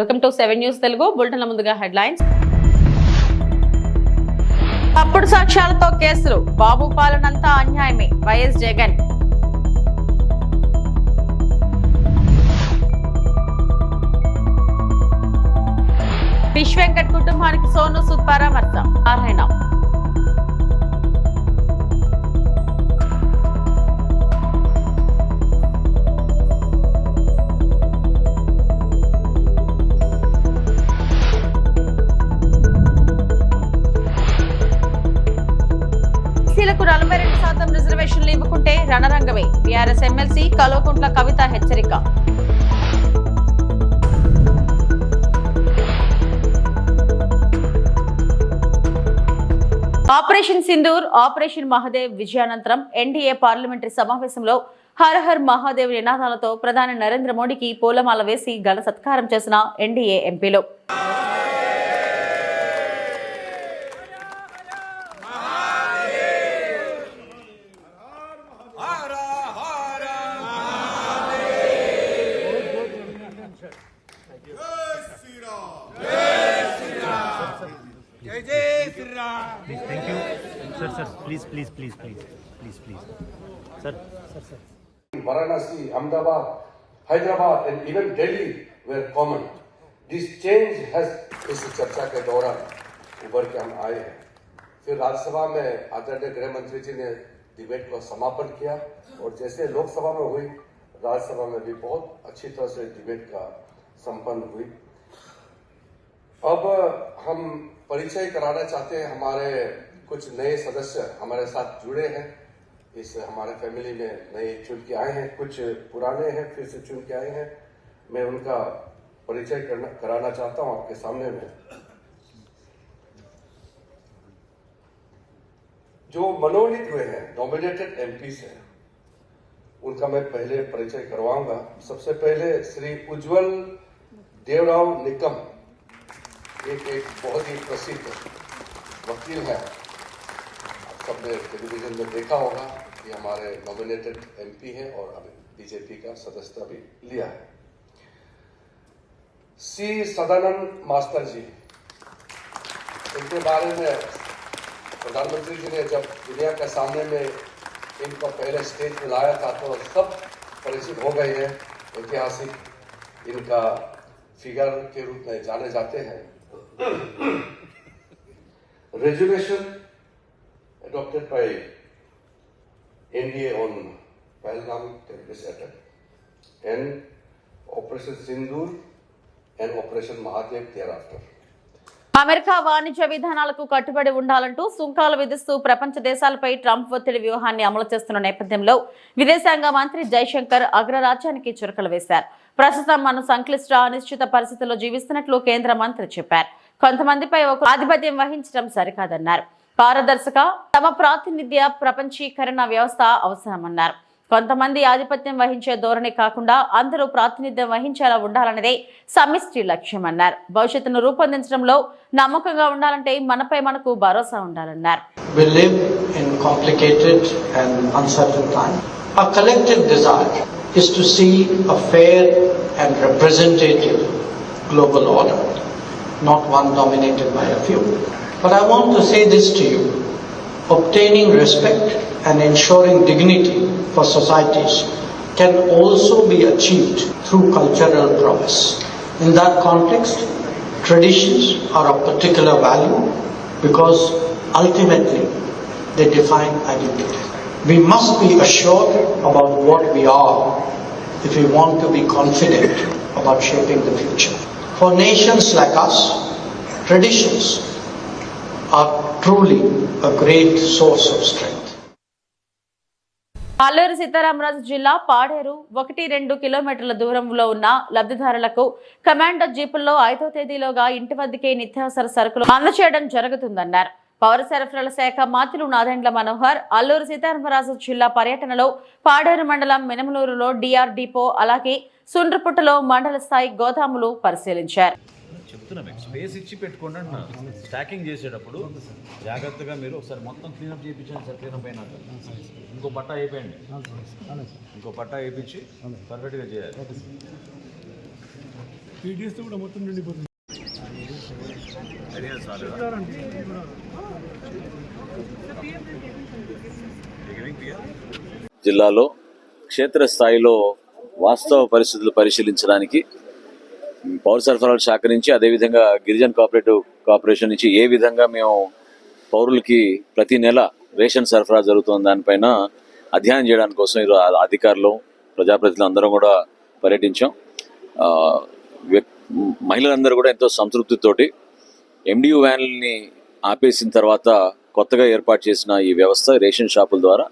Welcome to seven news Telugu బులెటిన్ల ముందుగా headlines. తప్పుడు సాక్ష్యాలతో కేసులు బాబు పాలనంతా అన్యాయమే వైఎస్ జగన్. విశ్వెంకట్ కుటుంబానికి సోను సుద్ పరామర్శ నారాయణ రిజర్వేషన్లు ఇవ్వకుంటే రణరంగమే. బీఆర్ఎస్ ఎమ్మెల్సీ కల్వకుంట్ల కవిత హెచ్చరిక. ఆపరేషన్ సింధూర్ ఆపరేషన్ మహాదేవ్ విజయానంతరం ఎన్డీఏ పార్లమెంటరీ సమావేశంలో హర్ హర్ మహాదేవ్ నినాదాలతో ప్రధాని నరేంద్ర మోడీకి పూలమాల వేసి ఘన సత్కారం చేసిన ఎన్డీఏ ఎంపీలు. Please please please please please sir sir sir Varanasi Ahmedabad Hyderabad and even Delhi where common this change है इस चर्चा के दौरान उभर के हम आए हैं। फिर राज्यसभा में आदरणीय गृह मंत्री जी ने डिबेट को समापन किया और जैसे लोकसभा में हुई, राज्यसभा में भी बहुत अच्छी तरह से डिबेट का संपन्न हुई। अब हम परिचय कराना चाहते हैं हमारे कुछ नए सदस्य हमारे साथ जुड़े हैं। इस हमारे फैमिली में नए चुन के आए हैं। कुछ पुराने हैं, फिर से चुन के आए हैं। मैं उनका परिचय करना चाहता हूँ आपके सामने में। जो मनोनीत हुए हैं नॉमिनेटेड एमपीस हैं, उनका मैं पहले परिचय करवाऊँगा। सबसे पहले श्री उज्जवल देवराव निकम एक एक बहुत ही प्रसिद्ध वकील है। सबने टेलीविज़न में देखा होगा कि हमारे नॉमिनेटेड एमपी हैं और अभी बीजेपी का सदस्यता भी लिया है। C Sadanand master ji. इनके बारे में प्रधानमंत्री जी ने जब दुनिया के सामने में इनको पहले स्टेज में लाया था तो सब परिचित हो गए हैं। ऐतिहासिक इनका फिगर के रूप में जाने जाते हैं। Resolution adopted by NDA on Pahalgam terrorist attack. And Operation Sindoor and Operation Mahadev thereafter. America వాణిజ్య విధానాలకు కట్టుబడి ఉండాలంటూ సుంకాలు విధిస్తూ ప్రపంచ దేశాలపై ట్రంప్ ఒత్తిడి వ్యూహాన్ని అమలు చేస్తున్న నేపథ్యంలో విదేశాంగ మంత్రి జైశంకర్ అగ్రరాజ్యానికి చురకలు వేశారు. ప్రస్తుతం మనం సంక్లిష్ట అనిశ్చిత పరిస్థితుల్లో జీవిస్తున్నట్లు కేంద్ర మంత్రి చెప్పారు. కొంతమందిపై ఒక ఆధిపత్యం వహించడం సరికాదన్నారు. పారదర్శక తమ ప్రాతినిధ్య ప్రపంచీకరణ వ్యవస్థ అవసరమన్నారు కొంతమంది ఆధిపత్యం వహించే ధోరణి కాకుండా అందరూ ప్రాతినిధ్యం వహించేలా ఉండాలన్నదే సమిష్టి లక్ష్యమన్నారు భవిష్యత్తును రూపొందించడంలో నమ్మకంగా ఉండాలంటే మనపై మనకు భరోసా ఉండాలన్నారు We live in complicated and uncertain. Our collective desire is to see a fair and representative global order, not one dominated by a few. But I want to say this to you. Obtaining respect and ensuring dignity for societies can also be achieved through cultural prowess. In that context, traditions are of particular value because ultimately they define identity. We must be assured about what we are if we want to be confident about shaping the future. For nations like us, traditions are truly a great source of strength. Alluri Sitaramaraju జిల్లా పాడేరు ఒకటి రెండు కిలోమీటర్ల దూరంలో ఉన్న లబ్ధిదారులకు commando జీపుల్లో ఐదో తేదీలోగా ఇంటి వద్దకే నిత్యావసర సరుకులు అందచేయడం జరుగుతుందన్నారు పౌర సరఫరాల శాఖ మాతిలు నాదెండ్ల మనోహర్ అల్లూరు సీతారామరాజు జిల్లా పర్యటనలో పాడేరు మండలం మినమలూరులో డిఆర్ డిపో అలాగే సుండ్రపుట్టలో మండల స్థాయి గోదాములు పరిశీలించారు చెప్తున్నా మీకు. స్పేస్ ఇచ్చి పెట్టుకోండి అంటున్నా. స్టాకింగ్ చేసేటప్పుడు జాగ్రత్తగా మీరు ఒకసారి మొత్తం క్లీనప్ చేయించండి సార్ క్లీనప్ అయినాక. ఇంకో పట్టా అయిపోయండి. ఇంకో పట్టా వేయించి పర్ఫెక్ట్గా చేయాలి. కూడా మొత్తం నిండిపోతుంది. జిల్లాలో క్షేత్రస్థాయిలో వాస్తవ పరిస్థితులు పరిశీలించడానికి పౌర సరఫరాల శాఖ నుంచి అదేవిధంగా గిరిజన కోఆపరేటివ్ కార్పొరేషన్ నుంచి ఏ విధంగా మేము పౌరులకి ప్రతి నెల రేషన్ సరఫరా జరుగుతున్న దానిపైన అధ్యయనం చేయడానికి కోసం ఈరోజు అధికారులు ప్రజాప్రతినిధులు అందరం కూడా పర్యటించాం. వ్యక్- మహిళలందరూ కూడా ఎంతో సంతృప్తితోటి ఎండియు వ్యాన్లని ఆపేసిన తర్వాత కొత్తగా ఏర్పాటు చేసిన ఈ వ్యవస్థ రేషన్ షాపుల ద్వారా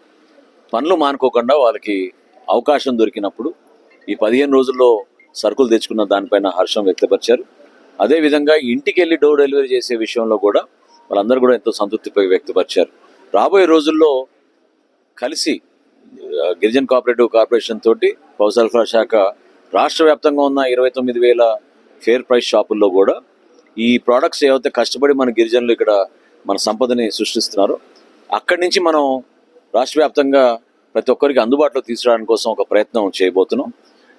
పనులు మానుకోకుండా వాళ్ళకి అవకాశం దొరికినప్పుడు ఈ పదిహేను రోజుల్లో సరుకులు తెచ్చుకున్న దానిపైన హర్షం వ్యక్తపరిచారు. అదేవిధంగా ఇంటికి వెళ్ళి డోర్ డెలివరీ చేసే విషయంలో కూడా వాళ్ళందరూ కూడా ఎంతో సంతృప్తిపై వ్యక్తపరిచారు. రాబోయే రోజుల్లో కలిసి ఆ, గిరిజన కోఆపరేటివ్ కార్పొరేషన్ తోటి పౌర సరఫరా శాఖ రాష్ట్ర వ్యాప్తంగా ఉన్న ఇరవై తొమ్మిది వేల ఫేర్ ప్రైస్ షాపుల్లో కూడా ఈ ప్రోడక్ట్స్ ఏవైతే కష్టపడి మన గిరిజనులు ఇక్కడ మన సంపదని సృష్టిస్తున్నారో అక్కడి నుంచి మనం రాష్ట్ర వ్యాప్తంగా ప్రతి ఒక్కరికి అందుబాటులో తీసుకురావడం కోసం ఒక ప్రయత్నం చేయబోతున్నాం.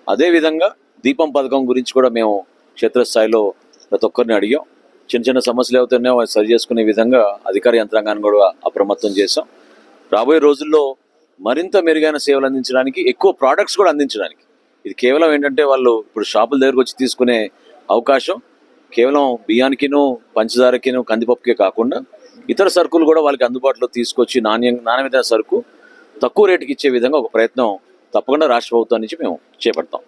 అదేవిధంగా దీపం పథకం గురించి కూడా మేము క్షేత్రస్థాయిలో ప్రతి ఒక్కరిని అడిగాం. చిన్న చిన్న సమస్యలు ఏవైతున్నాయో అవి సరి చేసుకునే విధంగా అధికార యంత్రాంగాన్ని కూడా అప్రమత్తం చేశాం. రాబోయే రోజుల్లో మరింత మెరుగైన సేవలు అందించడానికి ఎక్కువ ప్రోడక్ట్స్ కూడా అందించడానికి. ఇది కేవలం ఏంటంటే వాళ్ళు ఇప్పుడు షాపుల దగ్గరకు వచ్చి తీసుకునే అవకాశం. కేవలం బియ్యానికిను పంచదారకిను కందిపప్పుకే కాకుండా ఇతర సరుకులు కూడా వాళ్ళకి అందుబాటులో తీసుకొచ్చి నాణ్య నాణ్యమైన సరుకు తక్కువ రేటుకి ఇచ్చే విధంగా ఒక ప్రయత్నం తప్పకుండా రాష్ట్ర ప్రభుత్వం నుంచి మేము చేపడతాం.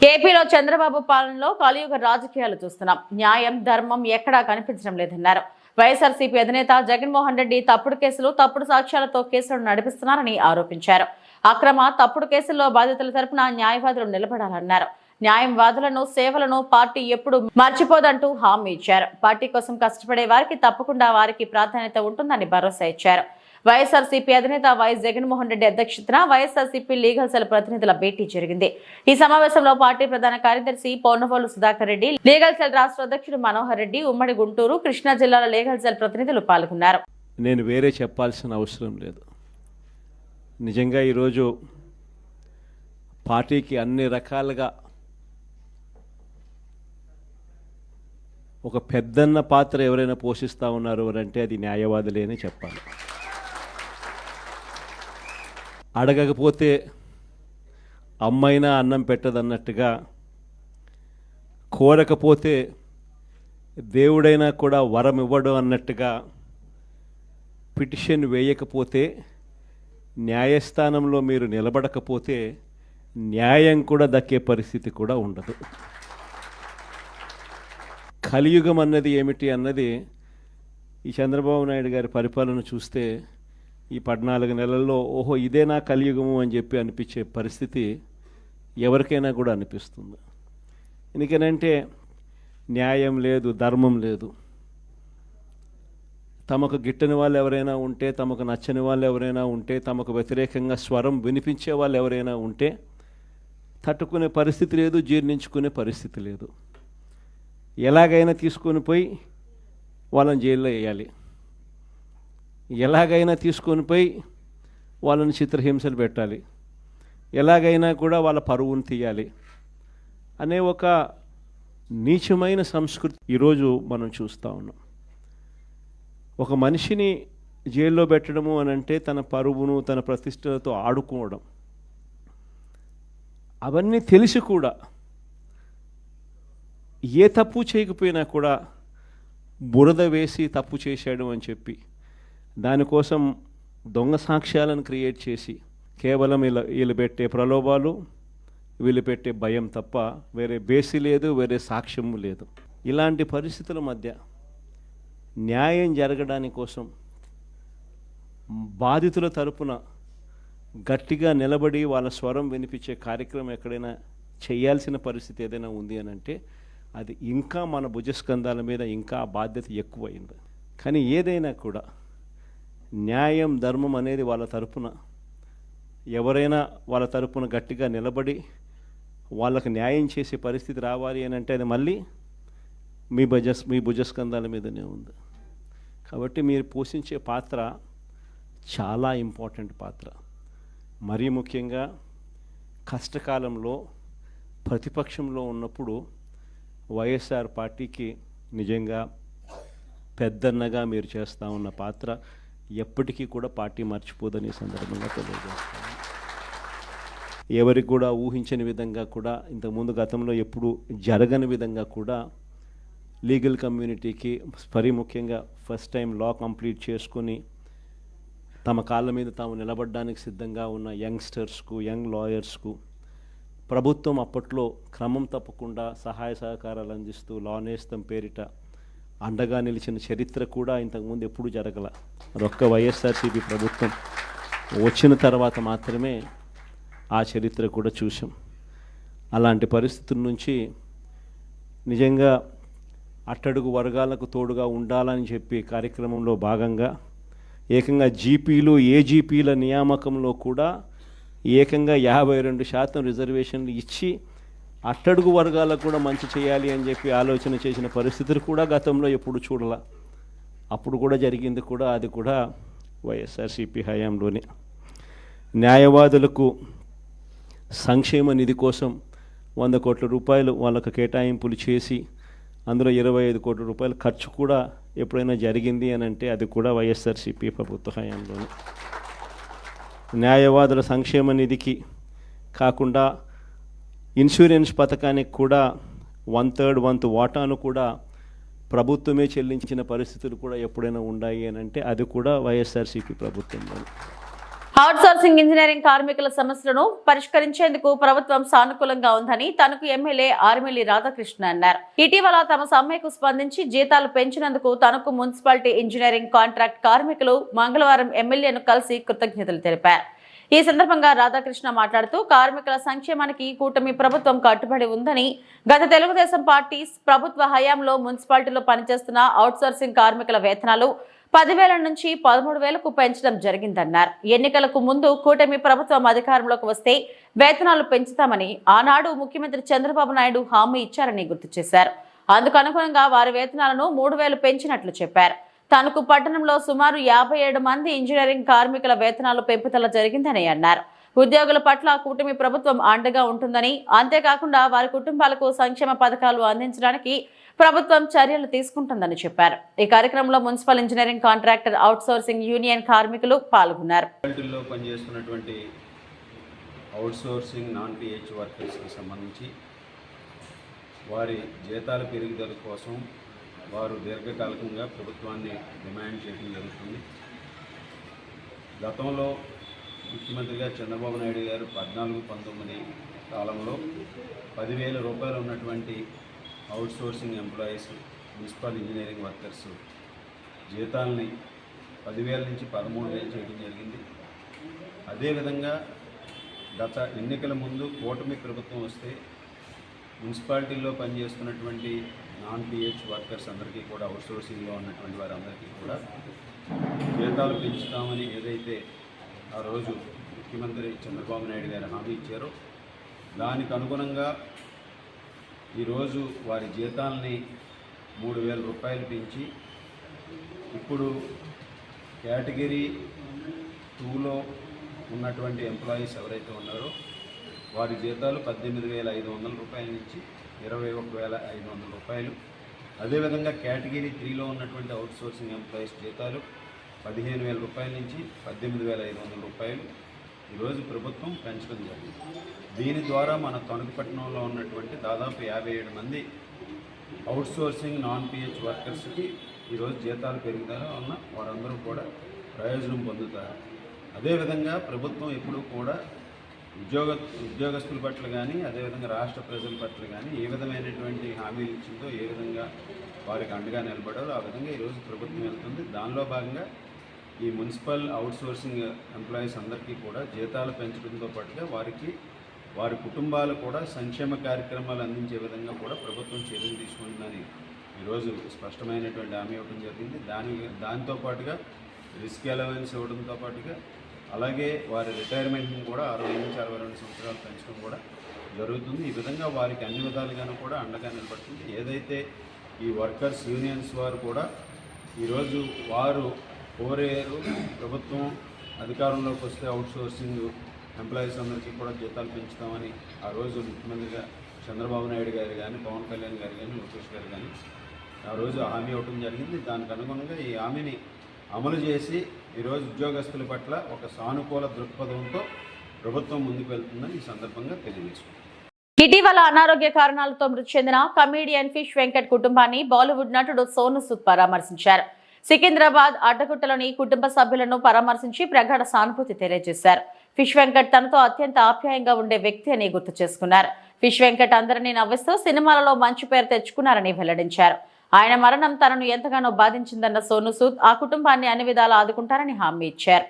ఏపీలో చంద్రబాబు పాలనలో కలియుగ రాజకీయాలు చూస్తున్నాం. న్యాయం ధర్మం ఎక్కడా కనిపించడం లేదన్నారు. వైఎస్ఆర్సీపీ అధినేత జగన్మోహన్ రెడ్డి తప్పుడు కేసులు తప్పుడు సాక్ష్యాలతో కేసులను నడిపిస్తున్నారని ఆరోపించారు. అక్రమ తప్పుడు కేసుల్లో బాధితుల తరపున న్యాయవాదులు నిలబడాలన్నారు. న్యాయం వాదులను సేవలను పార్టీ ఎప్పుడు మర్చిపోదంటూ హామీ ఇచ్చారు. పార్టీ కోసం కష్టపడే వారికి తప్పకుండా వారికి ప్రాధాన్యత ఉంటుందని భరోసా ఇచ్చారు. వైఎస్ఆర్సీపీ అధినేత వైఎస్ జగన్మోహన్ రెడ్డి అధ్యక్షతన వైఎస్ఆర్సీపీ లీగల్ సెల్ ప్రతినిధుల భేటీ జరిగింది. ఈ సమావేశంలో పార్టీ ప్రధాన కార్యదర్శి పౌర్ణవోలు సుధాకర్ రెడ్డి లీగల్ సెల్ రాష్ట్ర అధ్యక్షుడు మనోహర్ రెడ్డి ఉమ్మడి గుంటూరు కృష్ణా జిల్లాల లీగల్ సెల్ ప్రతినిధులు పాల్గొన్నారు. నేను వేరే చెప్పాల్సిన అవసరం లేదు. నిజంగా ఈరోజు పార్టీకి అన్ని రకాలుగా ఒక పెద్దన్న పాత్ర ఎవరైనా పోషిస్తూ ఉన్నారు అంటే అది న్యాయవాదులే అని చెప్పాలి. అడగకపోతే అమ్మైనా అన్నం పెట్టదన్నట్టుగా కోరకపోతే దేవుడైనా కూడా వరం ఇవ్వడు అన్నట్టుగా పిటిషన్ వేయకపోతే న్యాయస్థానంలో మీరు నిలబడకపోతే న్యాయం కూడా దక్కే పరిస్థితి కూడా ఉండదు. కలియుగం అన్నది ఏమిటి అన్నది ఈ చంద్రబాబు నాయుడు గారి పరిపాలన చూస్తే ఈ పద్నాలుగు నెలల్లో ఓహో ఇదే నా కలియుగము అని చెప్పి అనిపించే పరిస్థితి ఎవరికైనా కూడా అనిపిస్తుంది. ఎందుకనంటే న్యాయం లేదు ధర్మం లేదు. తమకు గిట్టని వాళ్ళు ఎవరైనా ఉంటే తమకు నచ్చని వాళ్ళు ఎవరైనా ఉంటే తమకు వ్యతిరేకంగా స్వరం వినిపించే వాళ్ళు ఎవరైనా ఉంటే తట్టుకునే పరిస్థితి లేదు జీర్ణించుకునే పరిస్థితి లేదు. ఎలాగైనా తీసుకొని పోయి వాళ్ళని జైల్లో వేయాలి ఎలాగైనా తీసుకొని పోయి వాళ్ళని చిత్రహింసలు పెట్టాలి. ఎలాగైనా కూడా వాళ్ళ పరువును తీయాలి అనే ఒక నీచమైన సంస్కృతి ఈరోజు మనం చూస్తూ ఉన్నాం. ఒక మనిషిని జైల్లో పెట్టడము అని అంటే తన పరువును తన ప్రతిష్టలతో ఆడుకోవడం. అవన్నీ తెలిసి కూడా ఏ తప్పు చేయకపోయినా కూడా బురద వేసి తప్పు చేశాడు అని చెప్పి దానికోసం దొంగ సాక్ష్యాలను క్రియేట్ చేసి కేవలం వీళ్ళ వీళ్ళు పెట్టే ప్రలోభాలు వీళ్ళు పెట్టే భయం తప్ప వేరే బేసి లేదు వేరే సాక్ష్యం లేదు. ఇలాంటి పరిస్థితుల మధ్య న్యాయం జరగడాని కోసం బాధితుల తరపున గట్టిగా నిలబడి వాళ్ళ స్వరం వినిపించే కార్యక్రమం ఎక్కడైనా చేయాల్సిన పరిస్థితి ఏదైనా ఉంది అని అంటే అది ఇంకా మన భుజస్కంధాల మీద ఇంకా బాధ్యత ఎక్కువైంది. కానీ ఏదైనా కూడా న్యాయం ధర్మం అనేది వాళ్ళ తరపున. ఎవరైనా వాళ్ళ తరపున గట్టిగా నిలబడి వాళ్ళకు న్యాయం చేసే పరిస్థితి రావాలి అని అంటే అది మళ్ళీ మీ భుజస్ మీ భుజస్కంధాల మీదనే ఉంది. కాబట్టి మీరు పోషించే పాత్ర చాలా ఇంపార్టెంట్ పాత్ర. మరీ ముఖ్యంగా కష్టకాలంలో ప్రతిపక్షంలో ఉన్నప్పుడు వైఎస్ఆర్ పార్టీకి నిజంగా పెద్దన్నగా మీరు చేస్తూ ఉన్న పాత్ర ఎప్పటికీ కూడా పార్టీ మర్చిపోదని సందర్భంగా తెలియజేస్తాను. ఎవరికి కూడా ఊహించని విధంగా కూడా ఇంతకుముందు గతంలో ఎప్పుడు జరగని విధంగా కూడా లీగల్ కమ్యూనిటీకి మరీ ముఖ్యంగా ఫస్ట్ టైం లా కంప్లీట్ చేసుకొని తమ కాళ్ళ మీద తాము నిలబడడానికి సిద్ధంగా ఉన్న యంగ్స్టర్స్కు యంగ్ లాయర్స్కు ప్రభుత్వం అప్పట్లో క్రమం తప్పకుండా సహాయ సహకారాలు అందిస్తూ లా నేస్తం పేరిట అండగా నిలిచిన చరిత్ర కూడా ఇంతకుముందు ఎప్పుడూ జరగల. అదొక్క వైఎస్ఆర్సీపీ ప్రభుత్వం. వచ్చిన తర్వాత మాత్రమే ఆ చరిత్ర కూడా చూసాం అలాంటి పరిస్థితుల నుంచి నిజంగా అట్టడుగు వర్గాలకు తోడుగా ఉండాలని చెప్పి కార్యక్రమంలో భాగంగా ఏకంగా జీపీలు ఏజీపీల నియామకంలో కూడా ఏకంగా యాభై రెండు శాతం రిజర్వేషన్లు ఇచ్చి అట్టడుగు వర్గాలకు కూడా మంచి చేయాలి అని చెప్పి ఆలోచన చేసిన పరిస్థితులు కూడా గతంలో ఎప్పుడు చూడాల. అప్పుడు కూడా జరిగింది కూడా అది కూడా వైఎస్ఆర్సీపీ హయాంలోనే. న్యాయవాదులకు సంక్షేమ నిధి కోసం వంద కోట్ల రూపాయలు వాళ్ళకు కేటాయింపులు చేసి అందులో ఇరవై ఐదు కోట్ల రూపాయల ఖర్చు కూడా ఎప్పుడైనా జరిగింది అని అంటే అది కూడా వైఎస్ఆర్సీపీ ప్రభుత్వ హయాంలోనే. న్యాయవాదుల సంక్షేమ నిధికి కాకుండా ఇన్సూరెన్స్ పథకానికి కూడా వన్ థర్డ్ వంత్ వాటాను కూడా ప్రభుత్వమే చెల్లించిన పరిస్థితులు కూడా ఎప్పుడైనా ఉన్నాయి అని అంటే అది కూడా వైఎస్ఆర్సీపీ ప్రభుత్వంలోనే. అవుట్ సోర్సింగ్ ఇంజనీరింగ్ కార్మికుల సమస్యలను పరిష్కరించేందుకు ప్రభుత్వం సానుకూలంగా ఉందని తనకు ఎమ్మెల్యే ఆర్మిల్లి రాధాకృష్ణ అన్నారు. ఇటీవల తమ సమ్మెకు స్పందించి జీతాలు పెంచినందుకు తనకు మున్సిపాలిటీ ఇంజనీరింగ్ కాంట్రాక్ట్ కార్మికులు మంగళవారం ఎమ్మెల్యేను కలిసి కృతజ్ఞతలు తెలిపారు. ఈ సందర్భంగా రాధాకృష్ణ మాట్లాడుతూ కార్మికుల సంక్షేమానికి కూటమి ప్రభుత్వం కట్టుబడి ఉందని గత తెలుగుదేశం పార్టీ ప్రభుత్వ హయాంలో మున్సిపాలిటీలో పనిచేస్తున్న అవుట్సోర్సింగ్ కార్మికుల వేతనాలు పదివేల నుంచి పదమూడు వేలకు పెంచడం జరిగిందన్నారు. ఎన్నికలకు ముందు కూటమి ప్రభుత్వం అధికారంలోకి వస్తే వేతనాలు పెంచుతామని ఆనాడు ముఖ్యమంత్రి చంద్రబాబు నాయుడు హామీ ఇచ్చారని గుర్తు చేశారు. అందుకు అనుగుణంగా వారి వేతనాలను మూడు వేలు పెంచినట్లు చెప్పారు. తనకు పట్టణంలో సుమారు యాభై ఏడు మంది ఇంజనీరింగ్ కార్మికుల వేతనాలు పెంపుదల జరిగిందని అన్నారు. ఉద్యోగుల పట్ల కూటమి ప్రభుత్వం అండగా ఉంటుందని అంతేకాకుండా వారి కుటుంబాలకు సంక్షేమ పథకాలు అందించడానికి ప్రభుత్వం చర్యలు తీసుకుంటుందని చెప్పారు. ఈ కార్యక్రమంలో municipal engineering contractor outsourcing union కార్మికులు పాల్గొన్నారు. అవుట్సోర్సింగ్ నాన్ పిహెచ్ వర్కర్స్కి సంబంధించి వారి జీతాల పెరుగుదల కోసం వారు దీర్ఘకాలికంగా ప్రభుత్వాన్ని డిమాండ్ చేయడం జరుగుతుంది. గతంలో ముఖ్యమంత్రిగా చంద్రబాబు నాయుడు గారు పద్నాలుగు పంతొమ్మిది కాలంలో పదివేల రూపాయలు ఉన్నటువంటి outsourcing employees municipal engineering workers జీతాలని పదివేల నుంచి పదమూడు వేలు చేయడం జరిగింది. అదేవిధంగా గత ఎన్నికల ముందు కూటమి ప్రభుత్వం వస్తే మున్సిపాలిటీల్లో పనిచేస్తున్నటువంటి నాన్ పిహెచ్ వర్కర్స్ అందరికీ కూడా అవుట్సోర్సింగ్లో ఉన్నటువంటి వారందరికీ కూడా జీతాలు పెంచుతామని ఏదైతే ఆ రోజు ముఖ్యమంత్రి చంద్రబాబు నాయుడు గారు హామీ ఇచ్చారో దానికి అనుగుణంగా ఈరోజు వారి జీతాలని మూడు వేల రూపాయలు పెంచి ఇప్పుడు కేటగిరీ టూలో ఉన్నటువంటి ఎంప్లాయీస్ ఎవరైతే ఉన్నారో వారి జీతాలు పద్దెనిమిది వేల ఐదు వందల రూపాయల నుంచి ఇరవై ఒక వేల ఐదు వందల రూపాయలు. అదేవిధంగా కేటగిరీ త్రీలో ఉన్నటువంటి అవుట్సోర్సింగ్ ఎంప్లాయీస్ జీతాలు పదిహేను వేల రూపాయల నుంచి పద్దెనిమిది వేల ఐదు వందల రూపాయలు. ఈరోజు ప్రభుత్వం పెంచడం జరిగింది దీని ద్వారా మన తణుకుపట్నంలో ఉన్నటువంటి దాదాపు యాభై ఏడు మంది అవుట్సోర్సింగ్ నాన్ పిహెచ్ వర్కర్స్కి ఈరోజు జీతాలు పెరుగుదల ఉన్న వారందరూ కూడా ప్రయోజనం పొందుతారు. అదేవిధంగా ప్రభుత్వం ఎప్పుడూ కూడా ఉద్యోగ ఉద్యోగస్తుల పట్ల కానీ అదేవిధంగా రాష్ట్ర ప్రజల పట్ల కానీ ఏ విధమైనటువంటి హామీలు ఇచ్చిందో ఏ విధంగా వారికి అండగా నిలబడాలో ఆ విధంగా ఈరోజు ప్రభుత్వం వెళ్తుంది. దానిలో భాగంగా ఈ మున్సిపల్ అవుట్సోర్సింగ్ ఎంప్లాయీస్ అందరికీ కూడా జీతాలు పెంచడంతో పాటుగా వారికి వారి కుటుంబాలు కూడా సంక్షేమ కార్యక్రమాలు అందించే విధంగా కూడా ప్రభుత్వం చర్యలు తీసుకుంటుందని ఈరోజు స్పష్టమైనటువంటి హామీ ఇవ్వడం జరిగింది. దాని దాంతో పాటుగా రిస్క్ అలవెన్స్ ఇవ్వడంతో పాటుగా అలాగే వారి రిటైర్మెంట్ని కూడా అరవై నుంచి అరవై రెండు సంవత్సరాలు పెంచడం కూడా జరుగుతుంది. ఈ విధంగా వారికి అన్ని విధాలుగాను కూడా అండగా నిలబడుతుంది. ఏదైతే ఈ వర్కర్స్ యూనియన్స్ వారు కూడా ఈరోజు వారు కోరేరు ప్రభుత్వం అధికారంలోకి వస్తే అవుట్సోర్సింగ్ ఎంప్లాయీస్ అందరికీ కూడా జీతాలు పెంచుతామని ఆ రోజు ముఖ్యమంత్రిగా చంద్రబాబు నాయుడు గారు కానీ పవన్ కళ్యాణ్ గారు కానీ లోకేష్ గారు కానీ ఆ రోజు హామీ ఇవ్వటం జరిగింది. దానికి అనుగుణంగా ఈ హామీని అమలు చేసి ఈరోజు ఉద్యోగస్తుల పట్ల ఒక సానుకూల దృక్పథంతో ప్రభుత్వం ముందుకు వెళ్తుందని ఈ సందర్భంగా తెలియజేసుకుంది ఇటీవల అనారోగ్య కారణాలతో మృతి చెందిన కమీడియన్ ఫిష్ వెంకట్ కుటుంబాన్ని బాలీవుడ్ నటుడు సోను సుద్ పరామర్శించారు. సికింద్రాబాద్ అడ్డగుట్టలోని కుటుంబ సభ్యులను పరామర్శించి ప్రగాఢ సానుభూతి తెలియజేశారు. ఫిష్ వెంకట్ తనతో అత్యంత ఆప్యాయంగా ఉండే వ్యక్తి అని గుర్తు చేసుకున్నారు. ఫిష్ వెంకట్ అందరినీ నవ్విస్తూ సినిమాలలో మంచి పేరు తెచ్చుకున్నారని వెల్లడించారు. ఆయన మరణం తనను ఎంతగానో బాధించిందన్న సోను సూద్ ఆ కుటుంబాన్ని అన్ని విధాలా ఆదుకుంటారని హామీ ఇచ్చారు.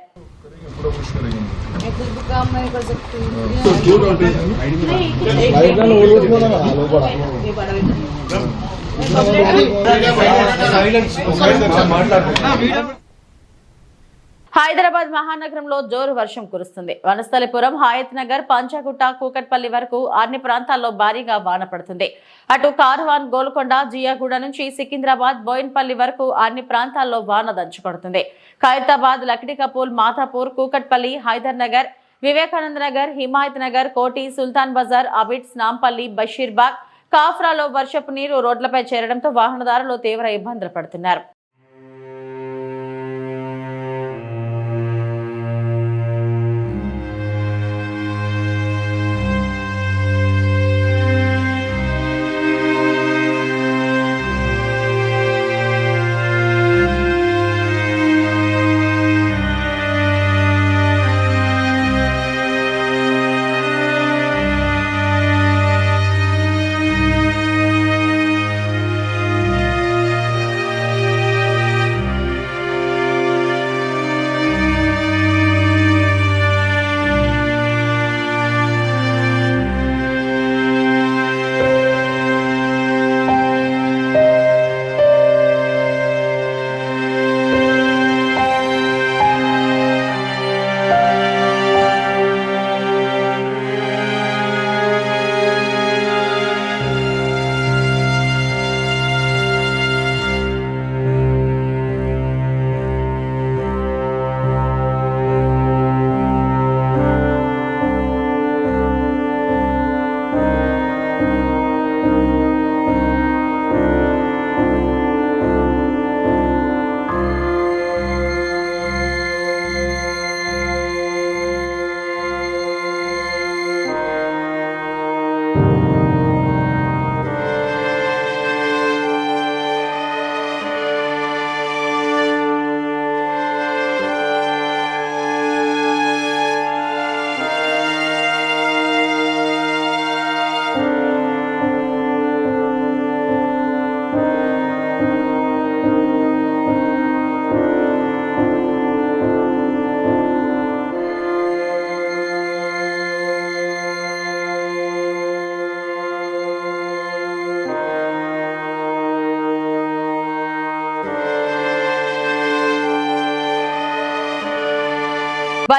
హైదరాబాద్ మహానగరంలో జోరు వర్షం కురుస్తుంది. వనస్థలిపురం హాయత్ నగర్ పంచగుట్ట కూకట్పల్లి వరకు అన్ని ప్రాంతాల్లో భారీగా వాన పడుతుంది. అటు కార్వాన్ గోల్కొండ జియాగూడ నుంచి సికింద్రాబాద్ బోయిన్పల్లి వరకు అన్ని ప్రాంతాల్లో వాన దంచుకొడుతుంది ఖైరతాబాద్ లక్డికపూల్ మాతాపూర్ కూకట్పల్లి హైదర్ నగర్ వివేకానంద నగర్ హిమాయత్ నగర్ కోటి సుల్తాన్ బజార్ అబిడ్స్ నాంపల్లి బషీర్బాగ్ కాఫ్రాలో వర్షపు నీరు రోడ్లపై చేరడంతో వాహనదారులు తీవ్ర ఇబ్బందులు పడుతున్నారు.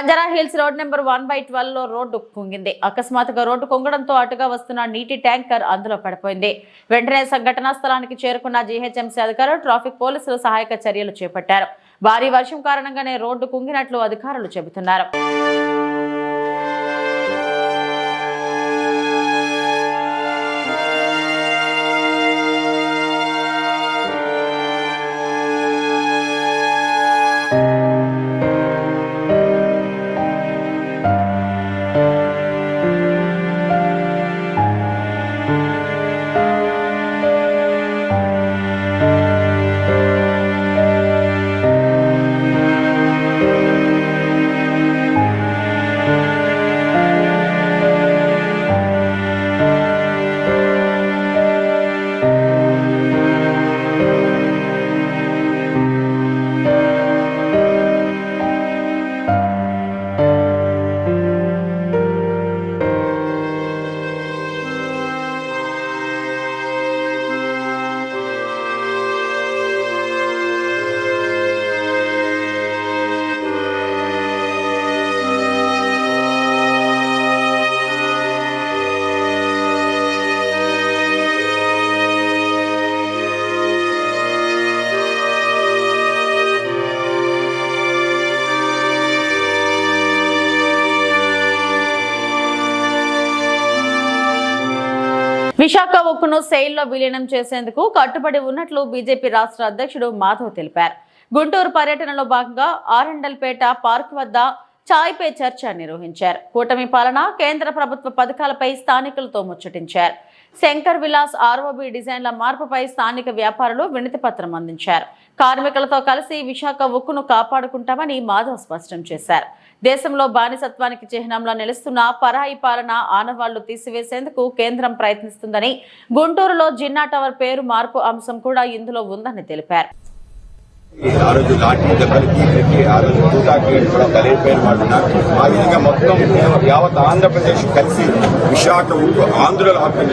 Banjara Hills road number one by ట్వెల్వ్లో రోడ్డు కుంగింది. అకస్మాత్తుగా రోడ్డు కుంగడంతో అటుగా వస్తున్న నీటి ట్యాంకర్ అందులో పడిపోయింది. వెంటనే సంఘటనా స్థలానికి చేరుకున్న జీహెచ్ఎంసీ అధికారులు ట్రాఫిక్ పోలీసులు సహాయక చర్యలు చేపట్టారు. భారీ వర్షం కారణంగానే రోడ్డు కుంగినట్లు అధికారులు చెబుతున్నారు. ను సెయిల్లో విలీనం చేసేందుకు కట్టుబడి ఉన్నట్లు బీజేపీ రాష్ట్ర అధ్యక్షుడు మాధవ్ తెలిపారు. గుంటూరు పర్యటనలో భాగంగా ఆరండల్పేట పార్క్ వద్ద చాయ్ పే చర్చ నిర్వహించారు. కూటమి పాలన కేంద్ర ప్రభుత్వ పథకాలపై స్థానికులతో ముచ్చటించారు. శంకర్ విలాస్ ఆర్ఓబి డిజైన్ల మార్పుపై స్థానిక వ్యాపారులు వినతి పత్రం అందించారు. కార్మికులతో కలిసి విశాఖ ఉక్కును కాపాడుకుంటామని మాధవ్ స్పష్టం చేశారు. దేశంలో బానిసత్వానికి చిహ్నంలో నిలుస్తున్న పరాయి పాలన ఆనవాళ్ళు తీసివేసేందుకు కేంద్రం ప్రయత్నిస్తుందని గుంటూరులో జిన్నా టవర్ పేరు మార్పు అంశం కూడా ఇందులో ఉందని తెలిపారు. ఆ రోజు లాఠీ దెబ్బలకి పెట్టి ఆ రోజు తూటాకి కూడా తలైపోయిన వాళ్ళు ఉన్నారు. ఆ విధంగా మొత్తం యావత్ ఆంధ్రప్రదేశ్ కలిసి విశాఖ ఉక్కు ఆంధ్రుల హక్కు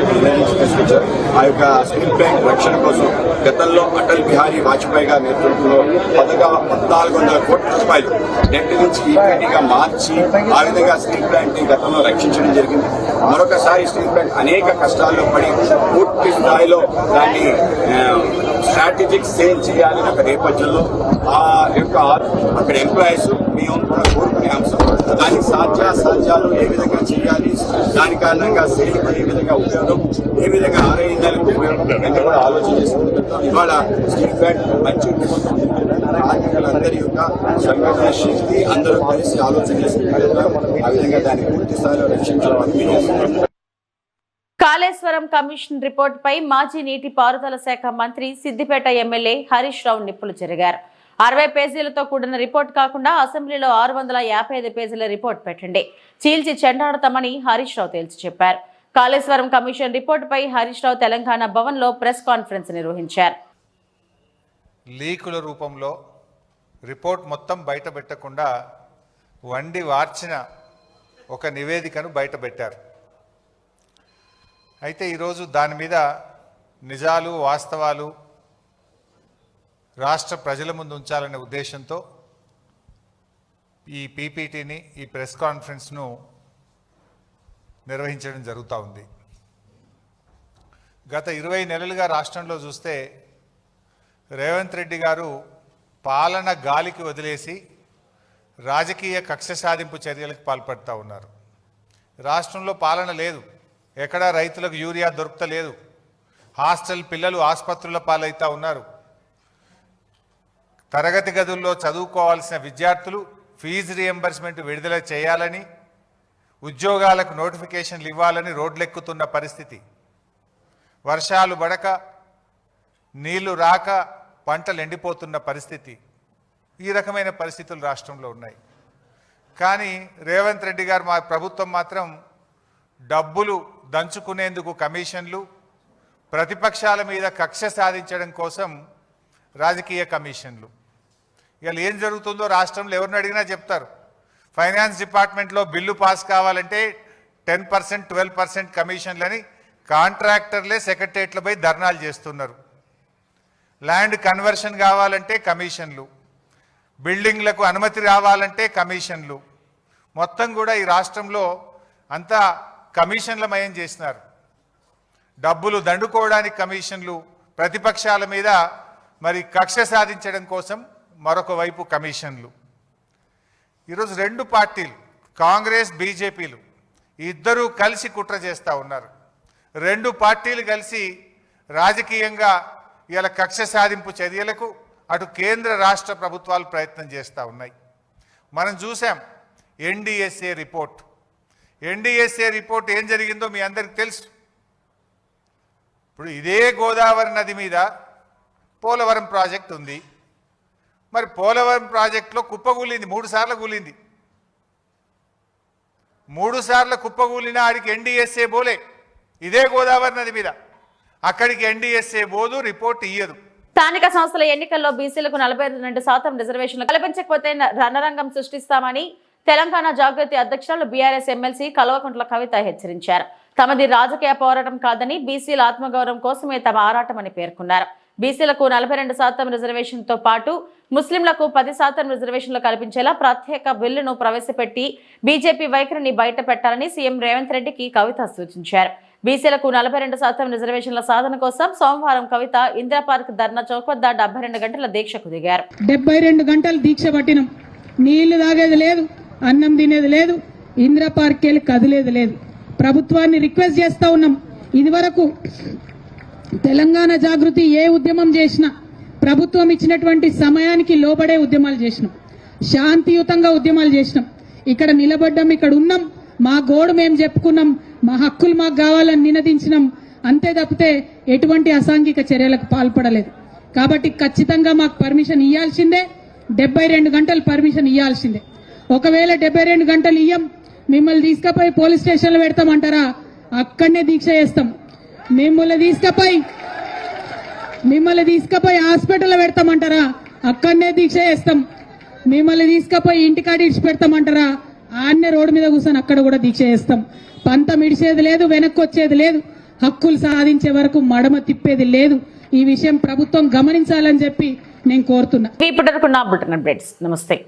తీసుకొచ్చారు. ఆ యొక్క స్టీల్ బ్యాంక్ రక్షణ కోసం గతంలో అటల్ బిహారీ వాజ్పేయి గారి నేతృత్వంలో పదగా పద్నాలుగు వందల కోట్ల రూపాయలు డెట్ నుంచి ఈక్విటీగా మార్చి ఆ విధంగా స్టీల్ బ్యాంక్ని గతంలో రక్షించడం జరిగింది. మరొకసారి స్టీల్ బ్యాంక్ అనేక కష్టాల్లో పడి పూర్తి స్థాయిలో దాన్ని స్ట్రాటజిక్ సేల్ చేయాలి ఒక నేపథ్యంలో ఆ యొక్క అక్కడ ఎంప్లాయీస్ మేము కూడా కోరుకునే అంశం దానికి సాధ్యాసాధ్యాలు ఏ విధంగా చేయాలి? దాని కారణంగా సేల్ ఏ విధంగా ఉపయోగం? ఏ విధంగా ఆరోగ్యాలకు ఉపయోగం? ఇవన్నీ కూడా ఆలోచన చేసుకుంటున్నాం ఇవాళ స్టీల్ ప్లాంట్ మంచి కార్మికులందరి యొక్క సంఘటన శక్తి అందరూ కలిసి ఆలోచన చేసుకుంటున్నారు ఆ విధంగా దాన్ని పూర్తి స్థాయిలో రక్షించాలని కాళేశ్వరం కమిషన్ రిపోర్టుపై మాజీ నీటి పారుదల శాఖ మంత్రి సిద్దిపేట ఎమ్మెల్యే హరీష్ రావు నిప్పులు జరిగారు. అరవై పేజీలతో కూడిన రిపోర్ట్ కాకుండా అసెంబ్లీలో ఆరు వందల యాభై ఐదు పేజీల రిపోర్ట్ పెట్టండి. చీల్చి చెండాడతామని హరీష్ రావు తేల్చి చెప్పారు. కాళేశ్వరం కమిషన్ రిపోర్టుపై హరీష్ రావు తెలంగాణ భవన్లో ప్రెస్ కాన్ఫరెన్స్ నిర్వహించారు. లీకుల రూపంలో రిపోర్ట్ మొత్తం బయట పెట్టకుండా వండి వార్చిన ఒక నివేదికను బయటపెట్టారు అయితే ఈరోజు దాని మీద నిజాలు వాస్తవాలు రాష్ట్ర ప్రజల ముందు ఉంచాలనే ఉద్దేశంతో ఈ పీపీటీని ఈ ప్రెస్ కాన్ఫరెన్స్ను నిర్వహించడం జరుగుతూ ఉంది. గత ఇరవై నెలలుగా రాష్ట్రంలో చూస్తే రేవంత్ రెడ్డి గారు పాలన గాలికి వదిలేసి రాజకీయ కక్ష సాధింపు చర్యలకు పాల్పడుతూ ఉన్నారు. రాష్ట్రంలో పాలన లేదు. ఎక్కడా రైతులకు యూరియా దొరుకుతలేదు. హాస్టల్ పిల్లలు ఆసుపత్రుల పాలైతా ఉన్నారు. తరగతి గదుల్లో చదువుకోవాల్సిన విద్యార్థులు ఫీజు రియంబర్స్మెంట్ విడుదల చేయాలని ఉద్యోగాలకు నోటిఫికేషన్లు ఇవ్వాలని రోడ్లెక్కుతున్న పరిస్థితి. వర్షాలు పడక నీళ్ళు రాక పంటలు ఎండిపోతున్న పరిస్థితి. ఈ రకమైన పరిస్థితులు రాష్ట్రంలో ఉన్నాయి. కానీ రేవంత్ రెడ్డి గారు మా ప్రభుత్వం మాత్రం డబ్బులు దంచుకునేందుకు కమిషన్లు ప్రతిపక్షాల మీద కక్ష సాధించడం కోసం రాజకీయ కమిషన్లు. ఇవాళ ఏం జరుగుతుందో రాష్ట్రంలో ఎవరిని అడిగినా చెప్తారు. ఫైనాన్స్ డిపార్ట్మెంట్లో బిల్లు పాస్ కావాలంటే టెన్ పర్సెంట్ ట్వెల్వ్ పర్సెంట్ కమిషన్లని కాంట్రాక్టర్లే సెక్రటరియట్లపై ధర్నాలు చేస్తున్నారు. ల్యాండ్ కన్వర్షన్ కావాలంటే కమిషన్లు. బిల్డింగ్లకు అనుమతి రావాలంటే కమిషన్లు. మొత్తం కూడా ఈ రాష్ట్రంలో అంతా కమిషన్ల మయం చేసినారు. డబ్బులు దండుకోవడానికి కమిషన్లు ప్రతిపక్షాల మీద మరి కక్ష సాధించడం కోసం మరొక వైపు కమిషన్లు. ఈరోజు రెండు పార్టీలు కాంగ్రెస్ బీజేపీలు ఇద్దరూ కలిసి కుట్ర చేస్తూ ఉన్నారు. రెండు పార్టీలు కలిసి రాజకీయంగా ఇలా కక్ష సాధింపు చర్యలకు అటు కేంద్ర రాష్ట్ర ప్రభుత్వాలు ప్రయత్నం చేస్తూ ఉన్నాయి. మనం చూసాం ఎన్డీఎస్ఏ రిపోర్ట్. ఎన్డిఎస్ఏ రిపోర్ట్ ఏం జరిగిందో మీ అందరికి తెలుసు. ఇప్పుడు ఇదే గోదావరి నది మీద పోలవరం ప్రాజెక్ట్ ఉంది. మరి పోలవరం ప్రాజెక్టులో కుప్పగూలింది మూడు సార్లు కూలింది. మూడు సార్లు కుప్పగూలిన ఆడికి ఎన్డిఎస్ఏ బోలే ఇదే గోదావరి నది మీద. అక్కడికి ఎన్డీఎస్ఏ బోదు రిపోర్ట్ ఇయ్యదు. స్థానిక సంస్థల ఎన్నికల్లో బీసీలకు నలభై రెండు శాతం రిజర్వేషన్లు కల్పించకపోతే రణరంగం సృష్టిస్తామని తెలంగాణ జాగృతి అధ్యక్షులు బీఆర్ఎస్ ఎమ్మెల్సీ కల్వకుంట్ల కవిత హెచ్చరించారు. తమది రాజకీయ పోరాటం కాదని బీసీల ఆత్మగౌరవం కోసమే తమ ఆరాటమని పేర్కొన్నారు. బీసీలకు నలభై రెండు శాతం రిజర్వేషన్తో పాటు ముస్లింలకు పది శాతం రిజర్వేషన్లు కల్పించేలా ప్రత్యేక బిల్లును ప్రవేశపెట్టి బీజేపీ వైఖరిని బయట పెట్టాలని సీఎం రేవంత్ రెడ్డికి కవిత సూచించారు. బీసీలకు నలభై రెండు శాతం రిజర్వేషన్ల సాధన కోసం సోమవారం కవిత ఇందిరా పార్క్ ధర్నా చౌక్ వద్ద డెబ్బై రెండు గంటల దీక్షకు దిగారు. డెబ్బై రెండు గంటలు దీక్ష పట్టినాం. నీళ్ళు తాగేది లేదు. అన్నం తినేది లేదు ఇందిరా పార్క్ వెళ్ళి కదిలేది లేదు. ప్రభుత్వాన్ని రిక్వెస్ట్ చేస్తా ఉన్నాం. ఇదివరకు తెలంగాణ జాగృతి ఏ ఉద్యమం చేసినా ప్రభుత్వం ఇచ్చినటువంటి సమయానికి లోబడే ఉద్యమాలు చేసినాం. శాంతియుతంగా ఉద్యమాలు చేసినాం. ఇక్కడ నిలబడ్డం ఇక్కడ ఉన్నాం. మా గోడు మేము చెప్పుకున్నాం. మా హక్కులు మాకు కావాలని నినదించినాం. అంతే తప్పితే ఎటువంటి అసాంఘిక చర్యలకు పాల్పడలేదు. కాబట్టి ఖచ్చితంగా మాకు పర్మిషన్ ఇవ్వాల్సిందే డెబ్బై రెండు గంటలు పర్మిషన్ ఇవ్వాల్సిందే ఒకవేళ డెబ్బై రెండు గంటలు ఇయ్యం మిమ్మల్ని తీసుకపోయి పోలీస్ స్టేషన్లో పెడతామంటారా? అక్కడనే దీక్ష చేస్తాం. మిమ్మల్ని తీసుకపోయి మిమ్మల్ని తీసుకపోయి హాస్పిటల్లో పెడతామంటారా? అక్కడనే దీక్ష చేస్తాం. మిమ్మల్ని తీసుకపోయి ఇంటికాడ ఇడిచి పెడతామంటారా ఆన్నే రోడ్డు మీద కూర్చొని అక్కడ కూడా దీక్ష చేస్తాం. పంతం ఇడిచేది లేదు వెనక్కి వచ్చేది లేదు. హక్కులు సాధించే వరకు మడమ తిప్పేది లేదు. ఈ విషయం ప్రభుత్వం గమనించాలని చెప్పి నేను కోరుతున్నా. నమస్తే.